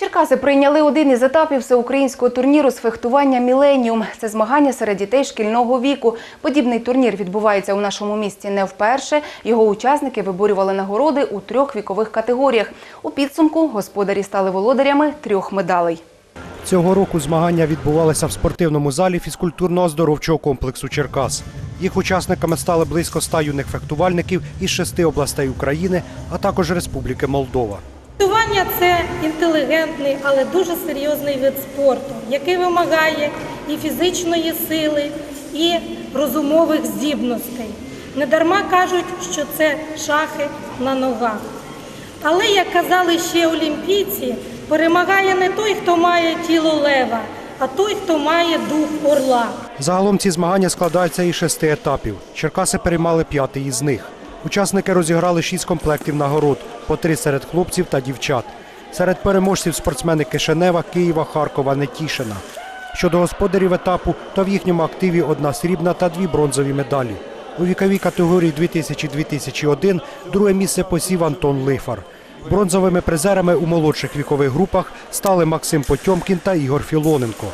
Черкаси прийняли один із етапів всеукраїнського турніру з фехтування Міленіум. Це змагання серед дітей шкільного віку. Подібний турнір відбувається у нашому місті не вперше. Його учасники виборювали нагороди у трьох вікових категоріях. У підсумку господарі стали володарями трьох медалей. Цього року змагання відбувалися в спортивному залі фізкультурно-оздоровчого комплексу Черкас. Їх учасниками стали близько ста юних фехтувальників із шести областей України, а також Республіки Молдова. Фехтування – це інтелігентний, але дуже серйозний вид спорту, який вимагає і фізичної сили, і розумових здібностей. Недарма кажуть, що це шахи на ногах. Але, як казали ще олімпійці, перемагає не той, хто має тіло лева, а той, хто має дух орла. Загалом ці змагання складаються із шести етапів. Черкаси переймали п'ятий із них. Учасники розіграли шість комплектів нагород, по три серед хлопців та дівчат. Серед переможців спортсмени Кишинева, Києва, Харкова, Нетішина. Щодо господарів етапу, то в їхньому активі одна срібна та дві бронзові медалі. У віковій категорії 2000-2001 друге місце посів Антон Лифар. Бронзовими призерами у молодших вікових групах стали Максим Потьомкін та Ігор Філоненко.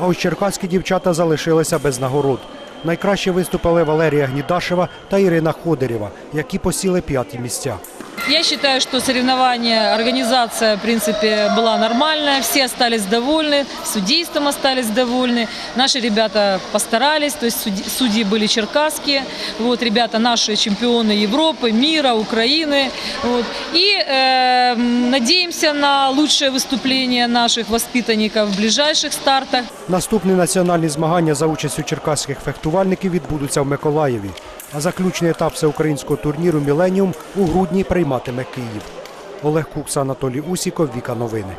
А ось черкаські дівчата залишилися без нагород. Найкраще виступили Валерія Гнідашева та Ірина Ходерєва, які посіли п'яті місця. Я считаю, что соревнования, организация, в принципе, была нормальная, все остались довольны, судейством остались довольны. Наши ребята постарались, то есть судьи, судьи были черкасские, вот, ребята наши чемпионы Европы, мира, Украины. Вот. И э, м, надеемся на лучшее выступление наших воспитанников в ближайших стартах. Наступні національні змагання за участю черкаських фехтувальників відбудуться в Миколаєві. А заключний етап всеукраїнського турніру Міленіум у грудні прийматиме Київ. Олег Кукса, Анатолій Усіков, Віка Новини.